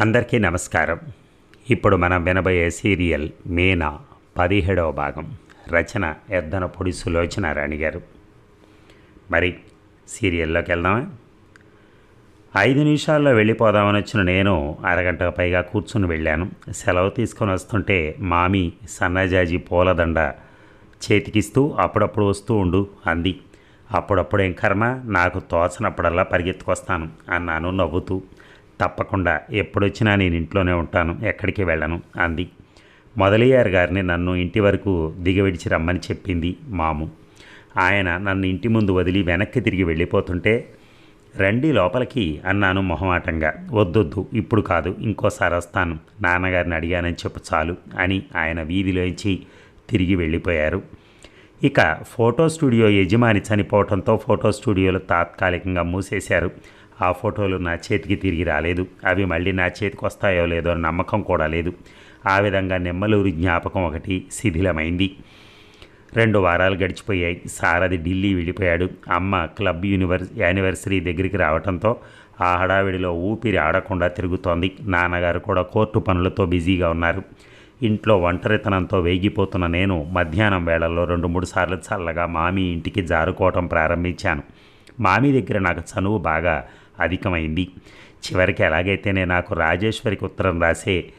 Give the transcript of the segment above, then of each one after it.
అందరికీ నమస్కారం. ఇప్పుడు మనం వినబోయే సీరియల్ మీనా పదిహేడవ భాగం. రచన ఎద్దనపొడి సులోచన రాణి గారు. మరి సీరియల్లోకి వెళ్దామా? ఐదు నిమిషాల్లో వెళ్ళిపోదామని వచ్చిన నేను అరగంట పైగా కూర్చుని వెళ్ళాను. సెలవు తీసుకొని వస్తుంటే మామి సన్నజాజి పూలదండ చేతికిస్తూ అప్పుడప్పుడు వస్తూ ఉండు అంది. అప్పుడప్పుడేం కర్మ? నాకు తోచనప్పుడల్లా పరిగెత్తుకొస్తాను అన్నాను నవ్వుతూ. తప్పకుండా ఎప్పుడొచ్చినా నేను ఇంట్లోనే ఉంటాను ఎక్కడికి వెళ్ళను అంది. మొదలయ్యారు గారిని నన్ను ఇంటి వరకు దిగవిడిచి రమ్మని చెప్పింది మాము. ఆయన నన్ను ఇంటి ముందు వదిలి వెనక్కి తిరిగి వెళ్ళిపోతుంటే రండి లోపలికి అన్నాను మొహమాటంగా. వద్దొద్దు ఇప్పుడు కాదు ఇంకోసారి వస్తాను నాన్నగారిని అడిగానని చెప్పు చాలు అని ఆయన వీధిలోంచి తిరిగి వెళ్ళిపోయారు. ఇక ఫోటో స్టూడియో యజమాని చనిపోవడంతో ఫోటో స్టూడియోలు తాత్కాలికంగా మూసేశారు. ఆ ఫోటోలు నా చేతికి తిరిగి రాలేదు. అవి మళ్ళీ నా చేతికి వస్తాయో లేదో నమ్మకం కూడా లేదు. ఆ విధంగా నెమ్మలూరి జ్ఞాపకం ఒకటి శిథిలమైంది. రెండు వారాలు గడిచిపోయాయి. సారథి ఢిల్లీ వెళ్ళిపోయాడు. అమ్మ క్లబ్ యూనివర్స్ యానివర్సరీ దగ్గరికి రావడంతో ఆ హడావిడిలో ఊపిరి ఆడకుండా తిరుగుతోంది. నాన్నగారు కూడా కోర్టు పనులతో బిజీగా ఉన్నారు. ఇంట్లో ఒంటరితనంతో వేగిపోతున్న నేను మధ్యాహ్నం వేళల్లో రెండు మూడు సార్లు చల్లగా మామి ఇంటికి జారుకోవటం ప్రారంభించాను. మామి దగ్గర నాకు చనువు బాగా అధికమైంది. చివరికి ఎలాగైతేనే నాకు రాజేశ్వరికి ఉత్తరం రాసే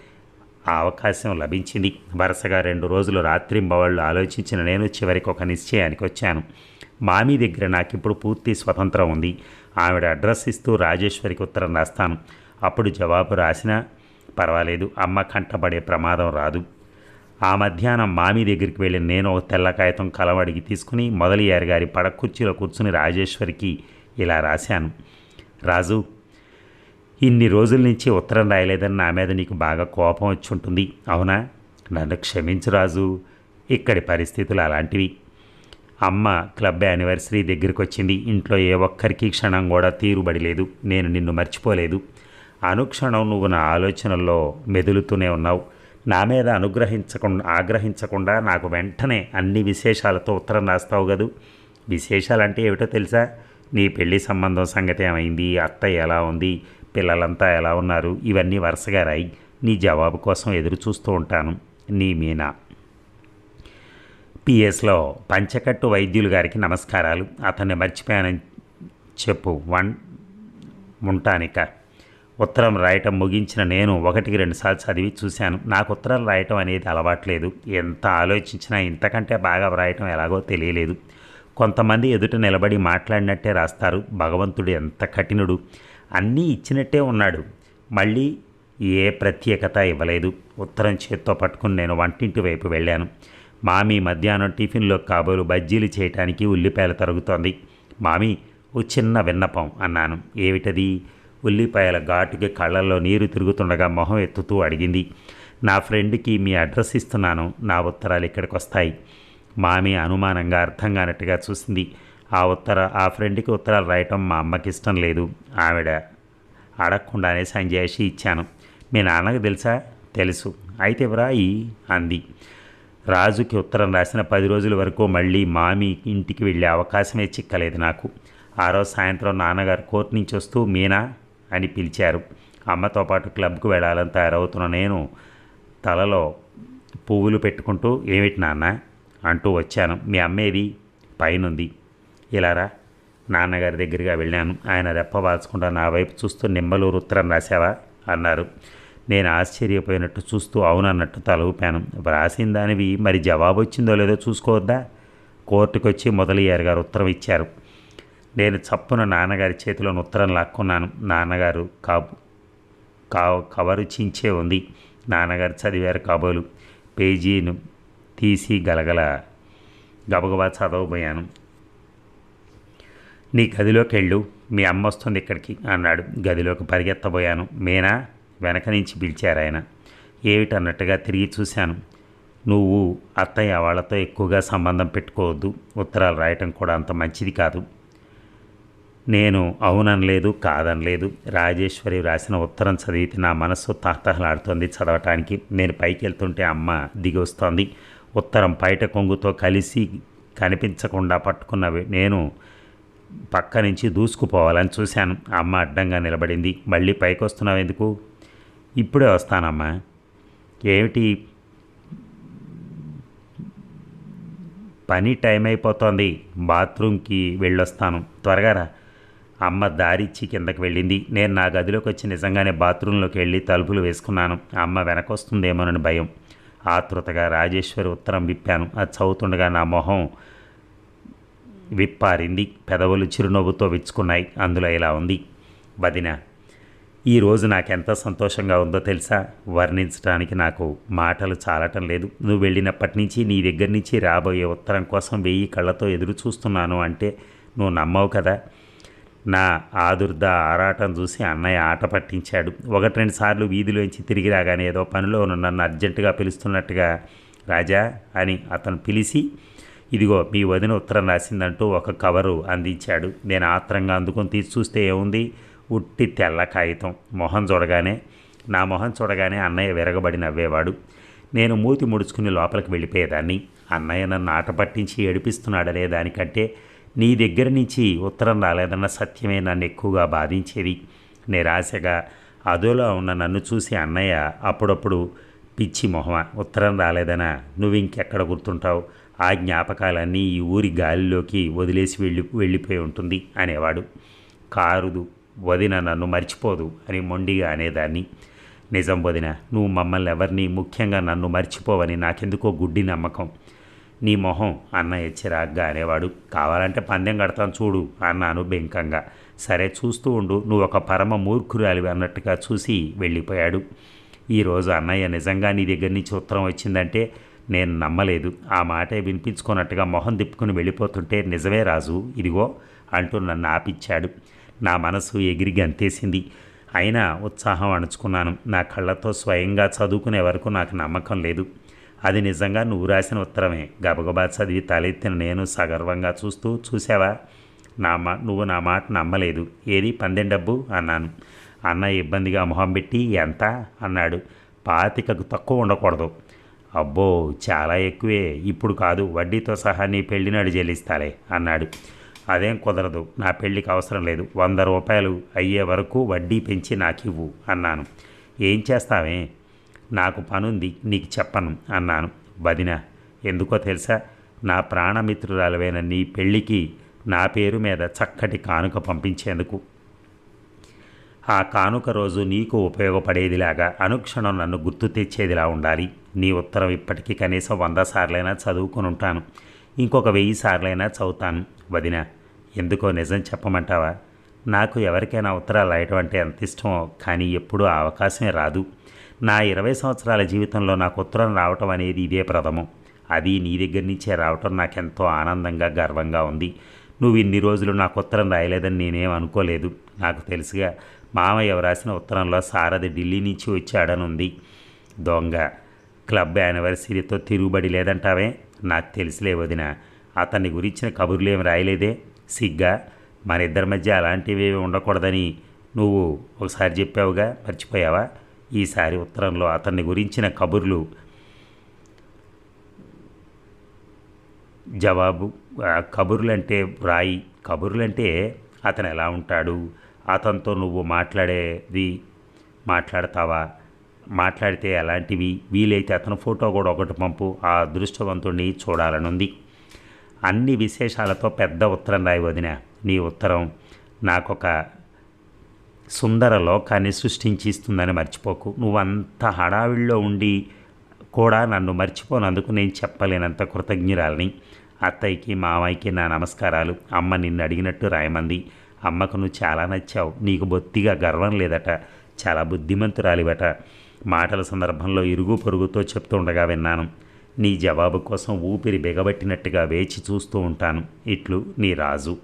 ఆ అవకాశం లభించింది. వరుసగా రెండు రోజులు రాత్రింబవళ్ళు ఆలోచించిన నేను చివరికి ఒక నిశ్చయానికి వచ్చాను. మామీ దగ్గర నాకు ఇప్పుడు పూర్తి స్వతంత్రం ఉంది. ఆవిడ అడ్రస్ ఇస్తూ రాజేశ్వరికి ఉత్తరం రాస్తాను. అప్పుడు జవాబు రాసినా పర్వాలేదు అమ్మ కంటపడే ప్రమాదం రాదు. ఆ మధ్యాహ్నం మామీ దగ్గరికి వెళ్ళిన నేను ఒక తెల్ల కాగితం కలవడికి తీసుకుని మొదలయ్యారు గారి పడకుర్చీలో కూర్చుని రాజేశ్వరికి ఇలా రాశాను. రాజు ఇన్ని రోజుల నుంచి ఉత్తరం రాయలేదని నా మీద నీకు బాగా కోపం వచ్చి ఉంటుంది. అవునా? నన్ను క్షమించు రాజు. ఇక్కడి పరిస్థితులు అలాంటివి. అమ్మ క్లబ్ యానివర్సరీ దగ్గరికి వచ్చింది. ఇంట్లో ఏ ఒక్కరికి క్షణం కూడా తీరుబడి లేదు నేను నిన్ను మర్చిపోలేదు. అనుక్షణం నువ్వు నా ఆలోచనల్లో మెదులుతూనే ఉన్నావు. నా మీద అనుగ్రహించకుండా ఆగ్రహించకుండా నాకు వెంటనే అన్ని విశేషాలతో ఉత్తరం రాస్తావు కదూ? విశేషాలంటే ఏమిటో తెలుసా? నీ పెళ్ళి సంబంధం సంగతి ఏమైంది? అత్త ఎలా ఉంది? పిల్లలంతా ఎలా ఉన్నారు? ఇవన్నీ వరుసగా రాయి. నీ జవాబు కోసం ఎదురు చూస్తూ ఉంటాను. నీ మీనా. పిఎస్లో పంచకట్టు వైద్యులు గారికి నమస్కారాలు. అతన్ని మర్చిపోయానని చెప్పు. వన్ ఉంటానిక. ఉత్తరం రాయటం ముగించిన నేను ఒకటికి రెండుసార్లు చదివి చూశాను. నాకు ఉత్తరం రాయటం అనేది అలవాట్లేదు. ఎంత ఆలోచించినా ఇంతకంటే బాగా వ్రాయటం ఎలాగో తెలియలేదు. కొంతమంది ఎదుట నిలబడి మాట్లాడినట్టే రాస్తారు. భగవంతుడు ఎంత కఠినుడు. అన్నీ ఇచ్చినట్టే ఉన్నాడు. మళ్ళీ ఏ ప్రత్యేకత ఇవ్వలేదు. ఉత్తరం చేత్తో పట్టుకుని నేను వంటింటి వైపు వెళ్ళాను. మామి మధ్యాహ్నం టిఫిన్లో కాబోలు బజ్జీలు చేయటానికి ఉల్లిపాయలు తరుగుతోంది. మామి ఓ చిన్న విన్నపం అన్నాను. ఏమిటది? ఉల్లిపాయల ఘాటుకి కళ్ళల్లో నీరు తిరుగుతుండగా మొహం ఎత్తుతూ అడిగింది. నా ఫ్రెండ్కి మీ అడ్రస్ ఇస్తున్నాను. నా ఉత్తరాలు ఇక్కడికి వస్తాయి మామి అనుమానంగా అర్థం కానట్టుగా చూసింది. ఆ ఉత్తర ఆ ఫ్రెండ్కి ఉత్తరాలు రాయటం మా అమ్మకి ఇష్టం లేదు. ఆవిడ అడగకుండానే సంజయాషి ఇచ్చాను. మీ నాన్నకు తెలుసా? తెలుసు. అయితే వ్రాయి అంది. రాజుకి ఉత్తరం రాసిన పది రోజుల వరకు మళ్ళీ మామి ఇంటికి వెళ్ళే అవకాశమే చిక్కలేదు నాకు. ఆ రోజు సాయంత్రం నాన్నగారు కోర్టు నుంచి వస్తూ మీనా? అని పిలిచారు. అమ్మతో పాటు క్లబ్కు వెళ్ళాలని తయారవుతున్న నేను తలలో పువ్వులు పెట్టుకుంటూ ఏమిటి నాన్న? అంటూ వచ్చాను. మీ అమ్మేది పైనుంది. ఇలారా నాన్నగారి దగ్గరగా వెళ్ళాను. ఆయన రెప్పవాల్చకుండా నా వైపు చూస్తూ నిమ్మలూరు ఉత్తరం రాశావా? అన్నారు. నేను ఆశ్చర్యపోయినట్టు చూస్తూ అవునన్నట్టు తల ఊపాను వ్రాసిన దానివి మరి జవాబు వచ్చిందో లేదో చూసుకోవద్దా? కోర్టుకు వచ్చి మొదలయ్యారు గారు ఉత్తరం ఇచ్చారు. నేను చప్పున నాన్నగారి చేతిలో ఉత్తరం లాక్కున్నాను. నాన్నగారు కాబు కా కవరు చించే ఉంది. నాన్నగారు చదివారు కాబోలు. పేజీను తీసి గలగల గబగబా చదవబోయాను. నీ గదిలోకి వెళ్ళు మీ అమ్మ వస్తుంది ఇక్కడికి అన్నాడు. గదిలోకి పరిగెత్తబోయాను. మీనా? వెనక నుంచి పిలిచారు ఆయన. ఏమిటన్నట్టుగా తిరిగి చూశాను. నువ్వు అత్తయ్య వాళ్ళతో ఎక్కువగా సంబంధం పెట్టుకోవద్దు. ఉత్తరాలు రాయటం కూడా అంత మంచిది కాదు. నేను అవుననలేదు కాదనలేదు. రాజేశ్వరి రాసిన ఉత్తరం చదివితే నా మనస్సు తహతహలాడుతోంది చదవటానికి. నేను పైకి వెళ్తుంటే అమ్మ దిగి వస్తోంది. ఉత్తరం బయట కొంగుతో కలిసి కనిపించకుండా పట్టుకున్న నేను పక్క నుంచి దూసుకుపోవాలని చూశాను. అమ్మ అడ్డంగా నిలబడింది. మళ్ళీ పైకి వస్తున్నావు ఎందుకు? ఇప్పుడే వస్తానమ్మా. ఏమిటి? పని టైం అయిపోతోంది. బాత్రూమ్కి వెళ్ళొస్తాను. త్వరగా రా. అమ్మ దారిచ్చి కిందకి వెళ్ళింది. నేను నా గదిలోకి వచ్చి నిజంగానే బాత్రూంలోకి వెళ్ళి తలుపులు వేసుకున్నాను. అమ్మ వెనకొస్తుందేమోనని భయం. ఆతృతగా రాజేశ్వరి ఉత్తరం విప్పాను. అది చదువుతుండగా నా మొహం విప్పారింది. పెదవులు చిరునవ్వుతో విచ్చుకున్నాయి. అందులో ఇలా ఉంది. వదిన ఈరోజు నాకెంత సంతోషంగా ఉందో తెలుసా? వర్ణించడానికి నాకు మాటలు చాలటం లేదు. నువ్వు వెళ్ళినప్పటి నుంచి నీ దగ్గర నుంచి రాబోయే ఉత్తరం కోసం వెయ్యి కళ్ళతో ఎదురు చూస్తున్నాను అంటే నువ్వు నమ్మవు కదా? నా ఆదుర్ద ఆరాటం చూసి అన్నయ్య ఆట పట్టించాడు. ఒకటి రెండు సార్లు వీధిలోంచి తిరిగి రాగానే ఏదో పనిలో ఉన్న నన్ను అర్జెంటుగా పిలుస్తున్నట్టుగా రాజా అని అతను పిలిచి ఇదిగో మీ వదిన ఉత్తరం రాసిందంటూ ఒక కవరు అందించాడు. నేను ఆత్రంగా అందుకొని తీసి చూస్తే ఏముంది? ఉట్టి తెల్ల కాగితం. మొహం చూడగానే నా మొహం చూడగానే అన్నయ్య విరగబడి నవ్వేవాడు. నేను మూతి ముడుచుకుని లోపలికి వెళ్ళిపోయేదాన్ని. అన్నయ్య నన్ను ఆట పట్టించి ఏడిపిస్తున్నాడనే దానికంటే నీ దగ్గర నుంచి ఉత్తరం రాలేదన్న సత్యమే నన్ను ఎక్కువగా బాధించేది. నిరాశగా అదోలో ఉన్న నన్ను చూసి అన్నయ్య అప్పుడప్పుడు పిచ్చి మొహమ ఉత్తరం రాలేదనా? నువ్వు ఇంకెక్కడ గుర్తుంటావు? ఆ జ్ఞాపకాలన్నీ ఈ ఊరి గాలిలోకి వదిలేసి వెళ్ళి వెళ్ళిపోయి ఉంటుంది అనేవాడు. కారుదు వదిన నన్ను మర్చిపోదు అని మొండిగా అనేదాన్ని. నిజం వదిన నువ్వు మమ్మల్ని ఎవరిని ముఖ్యంగా నన్ను మర్చిపోవని నాకెందుకో గుడ్డి నమ్మకం. నీ మొహం అన్న చిరాగ్గా అనేవాడు. కావాలంటే పందెం కడతాను చూడు అన్నాను బెంకంగా. సరే చూస్తూ ఉండు నువ్వు ఒక పరమ మూర్ఖురాలివి అన్నట్టుగా చూసి వెళ్ళిపోయాడు. ఈరోజు అన్నయ్య నిజంగా నీ దగ్గర నుంచి ఉత్తరం వచ్చిందంటే నేను నమ్మలేదు. ఆ మాటే వినిపించుకున్నట్టుగా మొహం తిప్పుకుని వెళ్ళిపోతుంటే నిజమే రాజు ఇదిగో అంటూ నన్ను ఆపిచ్చాడు. నా మనసు ఎగిరి గంతేసింది. అయినా ఉత్సాహం అణుచుకున్నాను. నా కళ్ళతో స్వయంగా చదువుకునే వరకు నాకు నమ్మకం లేదు. అది నిజంగా నువ్వు రాసిన ఉత్తరమే. గబగబా చదివి తలెత్తిన నేను సగర్వంగా చూస్తూ చూసావా నా మా నువ్వు నా మాట నమ్మలేదు. ఏది? పందెం డబ్బు? అన్నాను. అన్న ఇబ్బందిగా మొహం పెట్టి ఎంత? అన్నాడు. పాతికకు తక్కువ ఉండకూడదు. అబ్బో చాలా ఎక్కువే. ఇప్పుడు కాదు వడ్డీతో సహా నీ పెళ్ళినాడు చెల్లిస్తాలే అన్నాడు. అదేం కుదరదు. నా పెళ్ళికి అవసరం లేదు. వంద రూపాయలు అయ్యే వరకు వడ్డీ పెంచి నాకు ఇవ్వు అన్నాను. ఏం చేస్తావే? నాకు పనుంది నీకు చెప్పను అన్నాను. వదిన ఎందుకో తెలుసా? నా ప్రాణమిత్రురాలవైన నీ పెళ్ళికి నా పేరు మీద చక్కటి కానుక పంపించేందుకు. ఆ కానుక రోజు నీకు ఉపయోగపడేదిలాగా అనుక్షణం నన్ను గుర్తు తెచ్చేదిలా ఉండాలి. నీ ఉత్తరం ఇప్పటికీ కనీసం వంద సార్లైనా చదువుకుని ఉంటాను ఇంకొక వెయ్యి సార్లైనా చదువుతాను. వదిన ఎందుకో నిజం చెప్పమంటావా? నాకు ఎవరికైనా ఉత్తరాలు రాయటం అంటే ఎంత ఇష్టమో కానీ ఎప్పుడూ ఆ అవకాశమే రాదు. నా ఇరవై సంవత్సరాల జీవితంలో నాకు ఉత్తరం రావటం అనేది ఇదే ప్రథమం. అది నీ దగ్గర నుంచే రావటం నాకెంతో ఆనందంగా గర్వంగా ఉంది. నువ్వు ఇన్ని రోజులు నాకు ఉత్తరం రాయలేదని నేనేం అనుకోలేదు. నాకు తెలుసుగా మామయ్య వ్రాసిన ఉత్తరంలో సారథి ఢిల్లీ నుంచి వచ్చాడని ఉంది దొంగ క్లబ్ యానివర్సరీతో తిరుగుబడి లేదంటావే? నాకు తెలిసిలే వదిన. అతన్ని గురించిన కబుర్లు ఏమి రాయలేదే? సిగ్గా? మన ఇద్దరి మధ్య అలాంటివి ఉండకూడదని నువ్వు ఒకసారి చెప్పావుగా? మర్చిపోయావా? ఈసారి ఉత్తరంలో అతన్ని గురించిన కబుర్లు. జవాబు కబుర్లంటే వ్రాయి. కబుర్లంటే అతను ఎలా ఉంటాడు? అతనితో నువ్వు మాట్లాడేది మాట్లాడతావా? మాట్లాడితే ఎలాంటివి? వీలైతే అతను ఫోటో కూడా ఒకటి పంపు. ఆ అదృష్టవంతుడిని చూడాలనుంది. అన్ని విశేషాలతో పెద్ద ఉత్తరం రాయి వదిన. నీ ఉత్తరం నాకొక సుందర లోకాన్ని సృష్టించి ఇస్తుందని మర్చిపోకు. నువ్వంత హడావిడిలో ఉండి కూడా నన్ను మర్చిపోనందుకు నేను చెప్పలేనంత కృతజ్ఞురాలని. అత్తయ్యకి మామయ్యకి నా నమస్కారాలు. అమ్మ నిన్ను అడిగినట్టు రాయమంది. అమ్మకు నువ్వు చాలా నచ్చావు. నీకు బొత్తిగా గర్వం లేదట. చాలా బుద్ధిమంతురాలివట. మాటల సందర్భంలో ఇరుగు పొరుగుతో చెప్తుండగా విన్నాను. నీ జవాబు కోసం ఊపిరి బిగబట్టినట్టుగా వేచి చూస్తూ ఉంటాను. ఇట్లు నీ రాజు.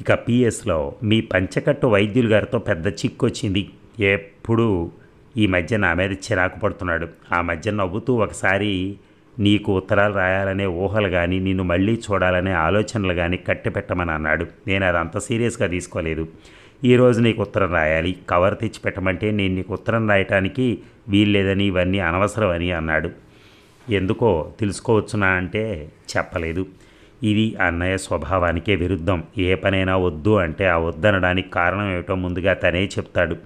ఇక పిఎస్లో మీ పంచకట్టు వైద్యులు గారితో పెద్ద చిక్కు వచ్చింది ఎప్పుడు ఈ మధ్య నా మీద చిరాకు పడుతున్నాడు. ఆ మధ్య నవ్వుతూ ఒకసారి నీకు ఉత్తరాలు రాయాలనే ఊహలు కానీ నిన్ను మళ్ళీ చూడాలనే ఆలోచనలు కానీ కట్టిపెట్టమని అన్నాడు. నేను అది అంత సీరియస్గా తీసుకోలేదు. ఈరోజు నీకు ఉత్తరం రాయాలి. కవర్ తెచ్చి పెట్టమంటే నేను నీకు ఉత్తరం రాయటానికి వీల్లేదని ఇవన్నీ అనవసరం అని అన్నాడు. ఎందుకో తెలుసుకోవచ్చునా అంటే చెప్పలేదు. ఇది అన్నయ్య స్వభావానికే విరుద్ధం. ఏ పనైనా వద్దు అంటే ఆ వద్దనడానికి కారణం ఏమిటో ముందుగా తనే చెప్తాడు.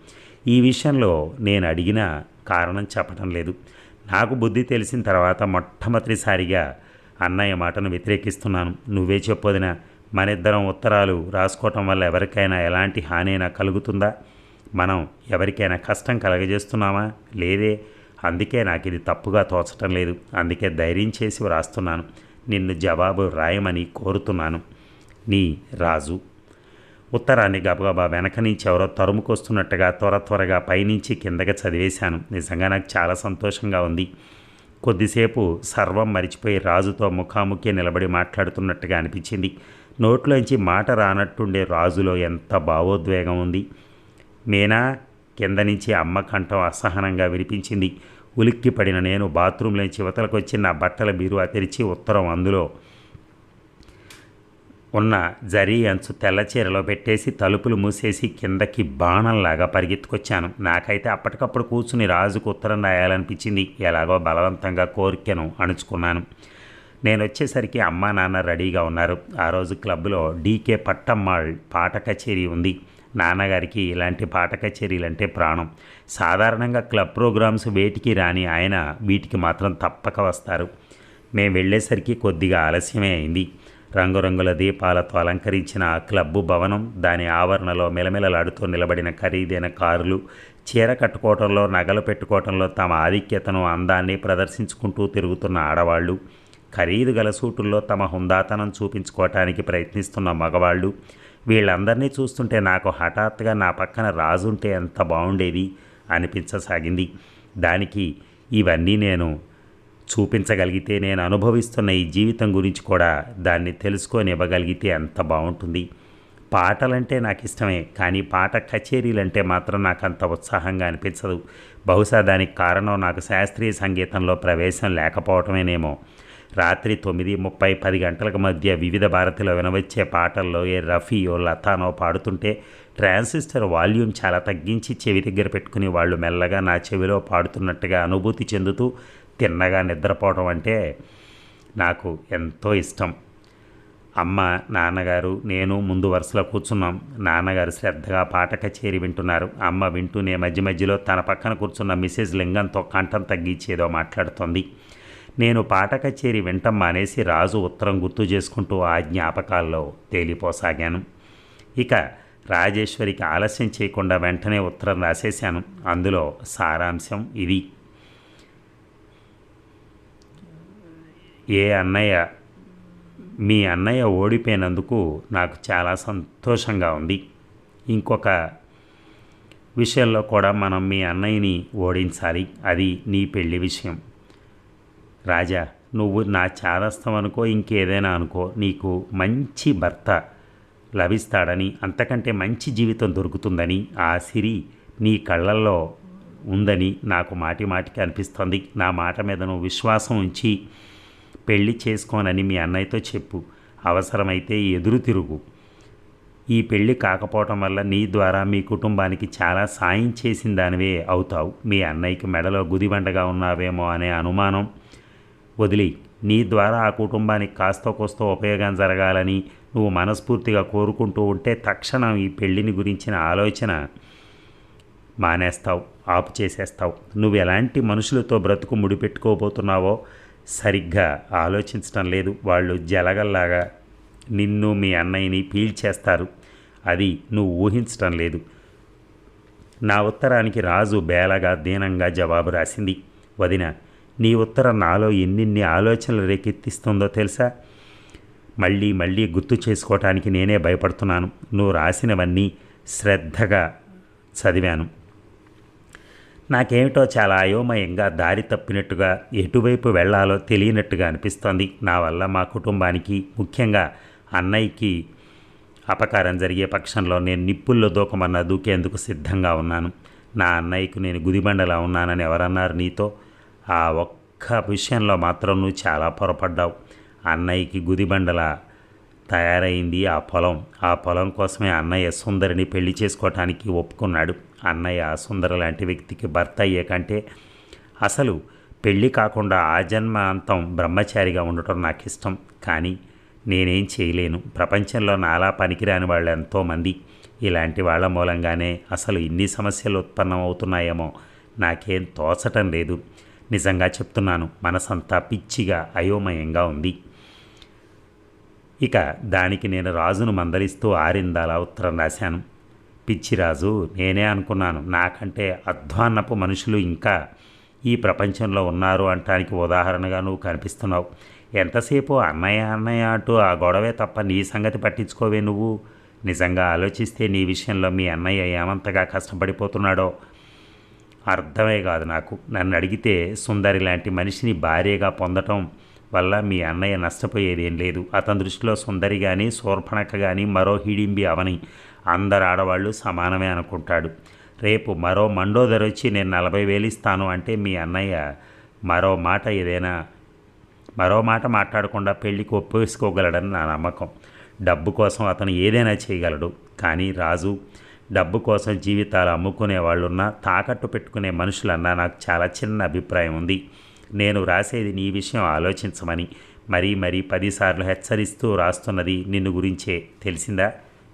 ఈ విషయంలో నేను అడిగిన కారణం చెప్పటం లేదు. నాకు బుద్ధి తెలిసిన తర్వాత మొట్టమొదటిసారిగా అన్నయ్య మాటను వ్యతిరేకిస్తున్నాను. నువ్వే చెప్పొదినా మన ఇద్దరం ఉత్తరాలు రాసుకోవటం వల్ల ఎవరికైనా ఎలాంటి హానైనా కలుగుతుందా? మనం ఎవరికైనా కష్టం కలగజేస్తున్నామా? లేదే. అందుకే నాకు ఇది తప్పుగా తోచటం లేదు. అందుకే ధైర్యం చేసి వ్రాస్తున్నాను. నిన్ను జవాబు రాయమని కోరుతున్నాను. నీ రాజు. ఉత్తరాన్ని గబగబా వెనక నుంచి ఎవరో తరుముకొస్తున్నట్టుగా త్వర త్వరగా పైనుంచి కిందకి చదివేశాను. నిజంగా నాకు చాలా సంతోషంగా ఉంది. కొద్దిసేపు సర్వం మరిచిపోయి రాజుతో ముఖాముఖి నిలబడి మాట్లాడుతున్నట్టుగా అనిపించింది. నోట్లోంచి మాట రానట్టుండే రాజులో ఎంత భావోద్వేగం ఉంది. మీనా? కింద నుంచి అమ్మ కంఠం అసహనంగా వినిపించింది. ఉలిక్కి పడిన నేను బాత్రూంలోంచి ఇవతలకు వచ్చి నా బట్టల బీరువా తెరిచి ఉత్తరం అందులో ఉన్న జరీ అంచు తెల్ల చీరలో పెట్టేసి తలుపులు మూసేసి కిందకి బాణంలాగా పరిగెత్తుకొచ్చాను. నాకైతే అప్పటికప్పుడు కూర్చుని రాజుకు ఉత్తరం రాయాలనిపించింది. ఎలాగో బలవంతంగా కోరికను అణుచుకున్నాను. నేను వచ్చేసరికి అమ్మా నాన్న రెడీగా ఉన్నారు. ఆ రోజు క్లబ్లో డీకే పట్టమ్మాళ్ పాట కచేరీ ఉంది. నాన్నగారికి ఇలాంటి పాట కచేరీలు అంటే ప్రాణం. సాధారణంగా క్లబ్ ప్రోగ్రామ్స్ వేటికి రాని ఆయన వీటికి మాత్రం తప్పక వస్తారు. మేము వెళ్ళేసరికి కొద్దిగా ఆలస్యమే అయింది. రంగురంగుల దీపాలతో అలంకరించిన ఆ క్లబ్బు భవనం దాని ఆవరణలో మెలమెలలాడుతూ నిలబడిన ఖరీదైన కారులు చీర కట్టుకోవటంలో నగలు పెట్టుకోవటంలో తమ ఆధిక్యతను అందాన్ని ప్రదర్శించుకుంటూ తిరుగుతున్న ఆడవాళ్ళు ఖరీదు గల సూటుల్లో తమ హుందాతనం చూపించుకోవటానికి ప్రయత్నిస్తున్న మగవాళ్ళు వీళ్ళందరినీ చూస్తుంటే నాకు హఠాత్తుగా నా పక్కన రాజుంటే ఎంత బాగుండేది అనిపించసాగింది. దానికి ఇవన్నీ నేను చూపించగలిగితే నేను అనుభవిస్తున్న ఈ జీవితం గురించి కూడా దాన్ని తెలుసుకొని ఇవ్వగలిగితే ఎంత బాగుంటుంది పాటలంటే నాకు ఇష్టమే కానీ పాట కచేరీలంటే మాత్రం నాకు అంత ఉత్సాహంగా అనిపించదు. బహుశా దానికి కారణం నాకు శాస్త్రీయ సంగీతంలో ప్రవేశం లేకపోవటమేనేమో. రాత్రి తొమ్మిది ముప్పై పది గంటలకు మధ్య వివిధ భారతిలో వినవచ్చే పాటల్లో ఏ రఫీయో లతానో పాడుతుంటే ట్రాన్సిస్టర్ వాల్యూమ్ చాలా తగ్గించి చెవి దగ్గర పెట్టుకుని వాళ్ళు మెల్లగా నా చెవిలో పాడుతున్నట్టుగా అనుభూతి చెందుతూ తిన్నగా నిద్రపోవడం అంటే నాకు ఎంతో ఇష్టం. అమ్మ నాన్నగారు నేను ముందు వరుసలో కూర్చున్నాం. నాన్నగారు శ్రద్ధగా పాట కచేరి వింటున్నారు. అమ్మ వింటూనే మధ్య మధ్యలో తన పక్కన కూర్చున్న మిసెస్ లింగంతో కంఠం తగ్గించేదో మాట్లాడుతోంది. నేను పాట కచేరి వింటం మానేసి రాజు ఉత్తరం గుర్తు చేసుకుంటూ ఆ జ్ఞాపకాల్లో తేలిపోసాగాను. ఇక రాజేశ్వరికి ఆలస్యం చేయకుండా వెంటనే ఉత్తరం రాసేశాను. అందులో సారాంశం ఇది. ఏ అన్నయ్య మీ అన్నయ్య ఓడిపోయినందుకు నాకు చాలా సంతోషంగా ఉంది. ఇంకొక విషయంలో కూడా మనం మీ అన్నయ్యని ఓడించాలి. అది నీ పెళ్ళి విషయం. రాజా నువ్వు నా చాదస్తం అనుకో ఇంకేదైనా అనుకో. నీకు మంచి భర్త. లభిస్తాడని అంతకంటే మంచి జీవితం దొరుకుతుందని ఆ సిరి నీ కళ్ళల్లో ఉందని నాకు మాటి మాటికి అనిపిస్తుంది. నా మాట మీద నువ్వు విశ్వాసం ఉంచి పెళ్ళి చేసుకోనని మీ అన్నయ్యతో చెప్పు. అవసరమైతే ఎదురు తిరుగు. ఈ పెళ్ళి కాకపోవటం వల్ల నీ ద్వారా మీ కుటుంబానికి చాలా సాయం చేసిన దానివే అవుతావు. మీ అన్నయ్యకి మెడలో గుదిబండగా ఉన్నావేమో అనే అనుమానం వదిలి నీ ద్వారా ఆ కుటుంబానికి కాస్తో కోస్తో ఉపయోగం జరగాలని నువ్వు మనస్ఫూర్తిగా కోరుకుంటూ ఉంటే తక్షణం ఈ పెళ్ళిని గురించిన ఆలోచన మానేస్తావు ఆపు చేసేస్తావు. నువ్వు ఎలాంటి మనుషులతో బ్రతుకు ముడిపెట్టుకోబోతున్నావో సరిగ్గా ఆలోచించడం లేదు. వాళ్ళు జలగల్లాగా నిన్ను మీ అన్నయ్యని పీల్చేస్తారు. అది నువ్వు ఊహించటం లేదు. నా ఉత్తరానికి రాజు బేలగా దీనంగా జవాబు రాసింది. వదిన నీ ఉత్తరం నాలో ఎన్నిన్ని ఆలోచనలు రేకెత్తిస్తుందో తెలుసా? మళ్ళీ మళ్ళీ గుర్తు చేసుకోవటానికి నేనే భయపడుతున్నాను. నువ్వు రాసినవన్నీ శ్రద్ధగా చదివాను. నాకేమిటో చాలా అయోమయంగా దారి తప్పినట్టుగా ఎటువైపు వెళ్ళాలో తెలియనట్టుగా అనిపిస్తోంది. నా వల్ల మా కుటుంబానికి ముఖ్యంగా అన్నయ్యకి అపకారం జరిగే పక్షంలో నేను నిప్పుల్లో దూకమన్నా దూకేందుకు సిద్ధంగా ఉన్నాను. నా అన్నయ్యకు నేను గుదిబండలా ఉన్నానని ఎవరన్నారు నీతో? ఆ ఒక్క విషయంలో మాత్రం నువ్వు చాలా పొరపడ్డావు. అన్నయ్యకి గుదిబండల తయారైంది ఆ పొలం. ఆ పొలం కోసమే అన్నయ్య సుందరిని పెళ్ళి చేసుకోవటానికి ఒప్పుకున్నాడు. అన్నయ్య ఆ సుందర లాంటి వ్యక్తికి భర్త అయ్యే కంటే అసలు పెళ్ళి కాకుండా ఆ జన్మ అంతం బ్రహ్మచారిగా ఉండటం నాకు ఇష్టం కానీ నేనేం చేయలేను. ప్రపంచంలో నాలా పనికిరాని వాళ్ళు ఎంతోమంది. ఇలాంటి వాళ్ళ మూలంగానే అసలు ఇన్ని సమస్యలు ఉత్పన్నం అవుతున్నాయేమో నాకేం తోచటం లేదు. నిజంగా చెప్తున్నాను మనసంతా పిచ్చిగా అయోమయంగా ఉంది. ఇక దానికి నేను రాజును మందలిస్తూ ఆరిందాలా ఉత్తరం రాశాను. పిచ్చిరాజు నేనే అనుకున్నాను నాకంటే అధ్వాన్నపు మనుషులు ఇంకా ఈ ప్రపంచంలో ఉన్నారు అంటానికి ఉదాహరణగా నువ్వు కనిపిస్తున్నావు. ఎంతసేపు అన్నయ్య అన్నయ్య అంటూ ఆ గొడవే తప్ప నీ సంగతి పట్టించుకోవే నువ్వు? నిజంగా ఆలోచిస్తే నీ విషయంలో మీ అన్నయ్య ఏమంతగా కష్టపడిపోతున్నాడో? అర్థమే కాదు నాకు. నన్ను అడిగితే సుందరి లాంటి మనిషిని భార్యగా పొందటం వల్ల మీ అన్నయ్య నష్టపోయేదేం లేదు. అతని దృష్టిలో సుందరి కానీ శూర్పణక కానీ మరో హిడింబి అవని అందరు ఆడవాళ్ళు సమానమే అనుకుంటాడు. రేపు మరో మండోదర వచ్చి నేను నలభై వేలు ఇస్తాను అంటే మీ అన్నయ్య మరో మాట ఏదైనా మరో మాట మాట్లాడకుండా పెళ్ళికి ఒప్పేసుకోగలడని నా నమ్మకం. డబ్బు కోసం అతను ఏదైనా చేయగలడు. కానీ రాజు డబ్బు కోసం జీవితాలు అమ్ముకునే వాళ్ళున్నా తాకట్టు పెట్టుకునే మనుషులన్నా నాకు చాలా చిన్న అభిప్రాయం ఉంది. నేను రాసేది నీ విషయం ఆలోచించమని మరీ మరీ పదిసార్లు హెచ్చరిస్తూ రాస్తున్నది నిన్ను గురించే. తెలిసిందా?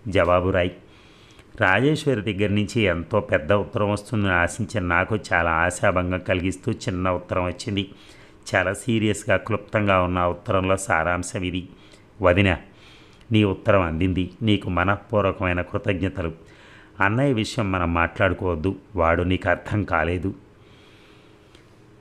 జవాబు రాయి. రాజేశ్వరి దగ్గర నుంచి ఎంతో పెద్ద ఉత్తరం వస్తుందని ఆశించిన నాకు చాలా ఆశాభంగం కలిగిస్తూ చిన్న ఉత్తరం వచ్చింది. చాలా సీరియస్గా క్లుప్తంగా ఉన్న ఉత్తరంలో సారాంశం ఇది. వదిన నీ ఉత్తరం అందింది. నీకు మనఃపూర్వకమైన కృతజ్ఞతలు. అన్నయ్య విషయం మనం మాట్లాడుకోవద్దు. వాడు నీకు అర్థం కాలేదు.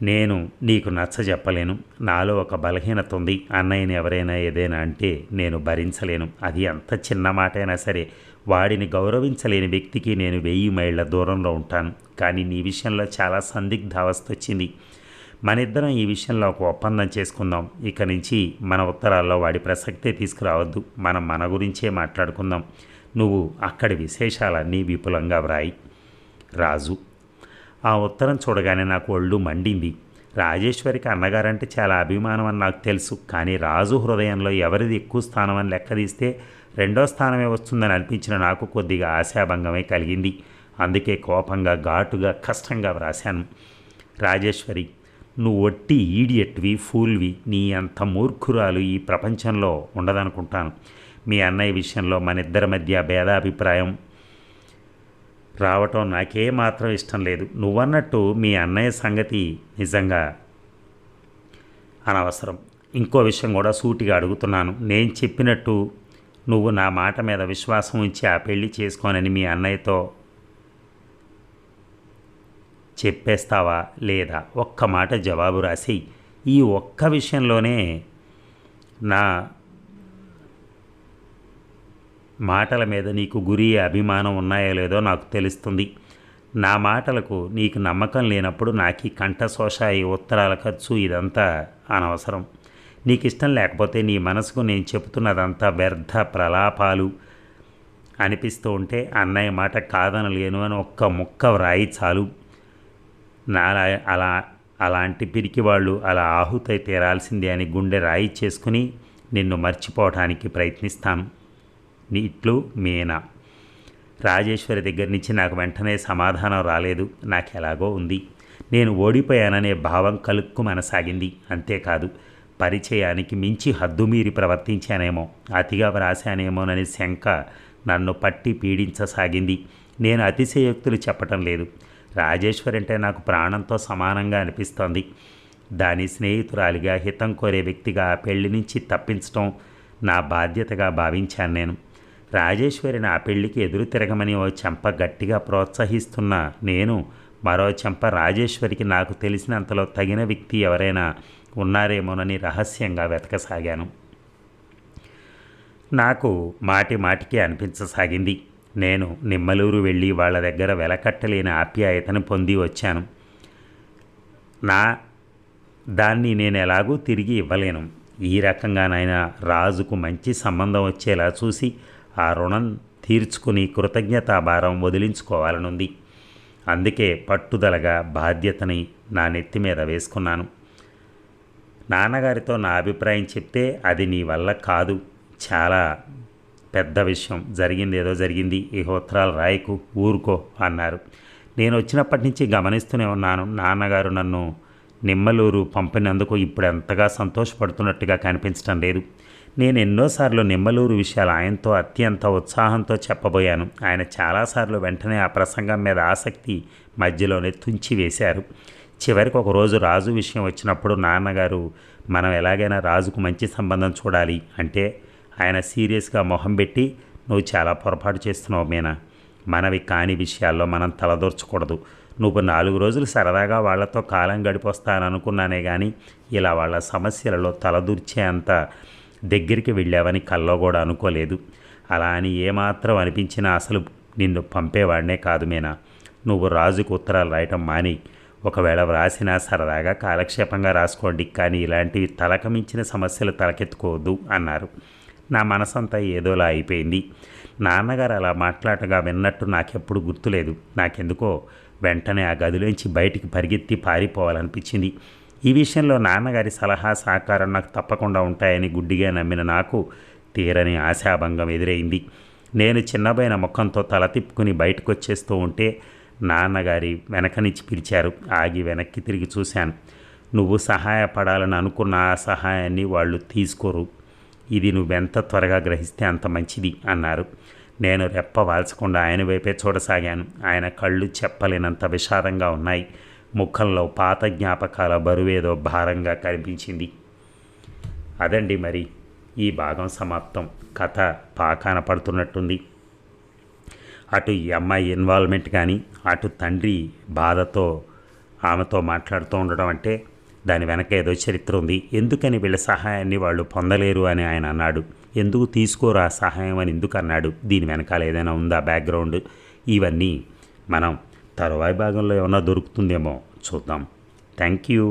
నేను నీకు నచ్చ చెప్పలేను. నాలో ఒక బలహీనత ఉంది అన్నయ్యని ఎవరైనా ఏదైనా అంటే నేను భరించలేను. అది ఎంత చిన్న మాట అయినా సరే వాడిని గౌరవించలేని వ్యక్తికి నేను వెయ్యి మైళ్ళ దూరంలో ఉంటాను. కానీ నీ విషయంలో చాలా సందిగ్ధావస్థ వచ్చింది. మన ఇద్దరం ఈ విషయంలో ఒక ఒప్పందం చేసుకుందాం. ఇక నుంచి మన ఉత్తరాల్లో వాడి ప్రసక్తే తీసుకురావద్దు. మనం మన గురించే మాట్లాడుకుందాం. నువ్వు అక్కడి విశేషాలన్నీ విపులంగా వ్రాయి. రాజు ఆ ఉత్తరం చూడగానే నాకు ఒళ్ళు మండింది. రాజేశ్వరికి అన్నగారంటే చాలా అభిమానం అని నాకు తెలుసు. కానీ రాజు హృదయంలో ఎవరిది ఎక్కువ స్థానం అని లెక్కదీస్తే రెండో స్థానమే వస్తుందని అనిపించిన నాకు కొద్దిగా ఆశాభంగమే కలిగింది. అందుకే కోపంగా ఘాటుగా కష్టంగా వ్రాశాను. రాజేశ్వరి నువ్వు ఒట్టి ఈడియట్వి ఫూల్వి నీ అంత మూర్ఖురాలు ఈ ప్రపంచంలో ఉండదనుకుంటాను. మీ అన్నయ్య విషయంలో మన ఇద్దరి మధ్య భేదాభిప్రాయం రావటం నాకే మాత్రం ఇష్టం లేదు. నువ్వన్నట్టు మీ అన్నయ్య సంగతి నిజంగా అనవసరం. ఇంకో విషయం కూడా సూటిగా అడుగుతున్నాను. నేను చెప్పినట్టు నువ్వు నా మాట మీద విశ్వాసం ఉంచి ఆ పెళ్ళి చేసుకోనని మీ అన్నయ్యతో చెప్పేస్తావా లేదా? ఒక్క మాట జవాబు రాసి ఈ ఒక్క విషయంలోనే నా మాటల మీద నీకు గురి అభిమానం ఉన్నాయో లేదో నాకు తెలుస్తుంది. నా మాటలకు నీకు నమ్మకం లేనప్పుడు నాకు ఈ కంఠశోష ఈ ఉత్తరాల ఖర్చు ఇదంతా అనవసరం. నీకు ఇష్టం లేకపోతే నీ మనసుకు నేను చెబుతున్నదంతా వ్యర్థ ప్రలాపాలు అనిపిస్తూ ఉంటే అన్నయ్య మాట కాదనలేను అని ఒక్క ముక్క వ్రాయి చాలు. నా అలా అలాంటి పిరికి వాళ్ళు అలా ఆహుతై తీరాల్సిందే అని గుండె రాయి చేసుకుని నిన్ను మర్చిపోవటానికి ప్రయత్నిస్తాను. నీట్లు మీనా? రాజేశ్వరి దగ్గర నుంచి నాకు వెంటనే సమాధానం రాలేదు. నాకు ఎలాగో ఉంది. నేను ఓడిపోయాననే భావం కలుక్కు మనసాగింది. అంతేకాదు పరిచయానికి మించి హద్దుమీరి ప్రవర్తించానేమో అతిగా వ్రాశానేమోనని శంక నన్ను పట్టి పీడించసాగింది. నేను అతిశయోక్తులు చెప్పటం లేదు. రాజేశ్వరి అంటే నాకు ప్రాణంతో సమానంగా అనిపిస్తోంది. దాని స్నేహితురాలిగా హితం కోరే వ్యక్తిగా ఆ పెళ్ళి నుంచి తప్పించటం నా బాధ్యతగా భావించాను నేను. రాజేశ్వరి నా పెళ్ళికి ఎదురు తిరగమని ఓ చెంప గట్టిగా ప్రోత్సహిస్తున్న నేను మరో చెంప రాజేశ్వరికి నాకు తెలిసినంతలో తగిన వ్యక్తి ఎవరైనా ఉన్నారేమోనని రహస్యంగా వెతకసాగాను. నాకు మాటి మాటికి అనిపించసాగింది. నేను నిమ్మలూరు వెళ్ళి వాళ్ళ దగ్గర వెలకట్టలేని ఆప్యాయతను పొంది వచ్చాను. నా దాన్ని నేను ఎలాగూ తిరిగి ఇవ్వలేను. ఈ రకంగానైనా రాజుకు మంచి సంబంధం వచ్చేలా చూసి ఆ రుణం తీర్చుకుని కృతజ్ఞతాభారం వదిలించుకోవాలనుంది. అందుకే పట్టుదలగా బాధ్యతని నా నెత్తి మీద వేసుకున్నాను. నాన్నగారితో నా అభిప్రాయం చెప్తే అది నీ వల్ల కాదు. చాలా పెద్ద విషయం. జరిగింది ఏదో జరిగింది. ఈ ఉత్తరాలు రాయకు ఊరుకో అన్నారు. నేను వచ్చినప్పటి నుంచి గమనిస్తూనే ఉన్నాను. నాన్నగారు నన్ను నిమ్మలూరు పంపినందుకు ఇప్పుడు ఎంతగా సంతోషపడుతున్నట్టుగా కనిపించడం లేదు. నేను ఎన్నోసార్లు నిమ్మలూరు విషయాలు ఆయనతో అత్యంత ఉత్సాహంతో చెప్పబోయాను. ఆయన చాలాసార్లు వెంటనే ఆ ప్రసంగం మీద ఆసక్తి మధ్యలోనే తుంచి వేశారు. చివరికి ఒక రోజు రాజు విషయం వచ్చినప్పుడు నాన్నగారు మనం ఎలాగైనా రాజుకు మంచి సంబంధం చూడాలి అంటే ఆయన సీరియస్గా మొహం పెట్టి నువ్వు చాలా పొరపాటు చేస్తున్నావు మీనా. మనవి కాని విషయాల్లో మనం తలదూర్చకూడదు. నువ్వు నాలుగు రోజులు సరదాగా వాళ్ళతో కాలం గడిపొస్తాననుకున్నానే కానీ ఇలా వాళ్ళ సమస్యలలో తలదూర్చే అంత దగ్గరికి వెళ్ళావని కల్లో కూడా అనుకోలేదు. అలా అని ఏమాత్రం అనిపించినా అసలు నిన్ను పంపేవాడినే కాదు మీనా. నువ్వు రాజుకు ఉత్తరాలు రాయటం మాని ఒకవేళ వ్రాసినా సరదాగా కాలక్షేపంగా రాసుకోండి కానీ ఇలాంటివి తలకమించిన సమస్యలు తలకెత్తుకోవద్దు అన్నారు. నా మనసంతా ఏదోలా అయిపోయింది. నాన్నగారు అలా మాట్లాడగా విన్నట్టు నాకెప్పుడు గుర్తులేదు. నాకెందుకో వెంటనే ఆ గదిలోంచి బయటికి పరిగెత్తి పారిపోవాలనిపించింది. ఈ విషయంలో నాన్నగారి సలహా సహకారం నాకు తప్పకుండా ఉంటాయని గుడ్డిగా నమ్మిన నాకు తీరని ఆశాభంగం ఎదురైంది. నేను చిన్నబైన ముఖంతో తల తిప్పుకుని బయటకు వచ్చేస్తూ ఉంటే నాన్నగారి వెనక నుంచి పిలిచారు. ఆగి వెనక్కి తిరిగి చూశాను. నువ్వు సహాయపడాలని అనుకున్న ఆ సహాయాన్ని వాళ్ళు తీసుకోరు. ఇది నువ్వెంత త్వరగా గ్రహిస్తే అంత మంచిది అన్నారు. నేను రెప్ప వాల్చకుండా ఆయన వైపే చూడసాగాను. ఆయన కళ్ళు చెప్పలేనంత విషాదంగా ఉన్నాయి. ముఖంలో పాత జ్ఞాపకాల బరువేదో భారంగా కనిపించింది. అదండి మరి ఈ భాగం సమాప్తం. కథ పాకాన పడుతున్నట్టుంది. అటు ఈ అమ్మాయి ఇన్వాల్వ్మెంట్ కానీ అటు తండ్రి బాధతో ఆమెతో మాట్లాడుతూ ఉండడం అంటే దాని వెనక ఏదో చరిత్ర ఉంది. ఎందుకని వీళ్ళ సహాయాన్ని వాళ్ళు పొందలేరు అని ఆయన అన్నాడు. ఎందుకు తీసుకోరు ఆ సహాయం అని ఎందుకు అన్నాడు. దీని వెనకాల ఏదైనా ఉందా బ్యాక్గ్రౌండ్ ఇవన్నీ మనం తర్వాయి భాగంలో ఏమన్నా దొరుకుతుందేమో చూద్దాం. Thank you.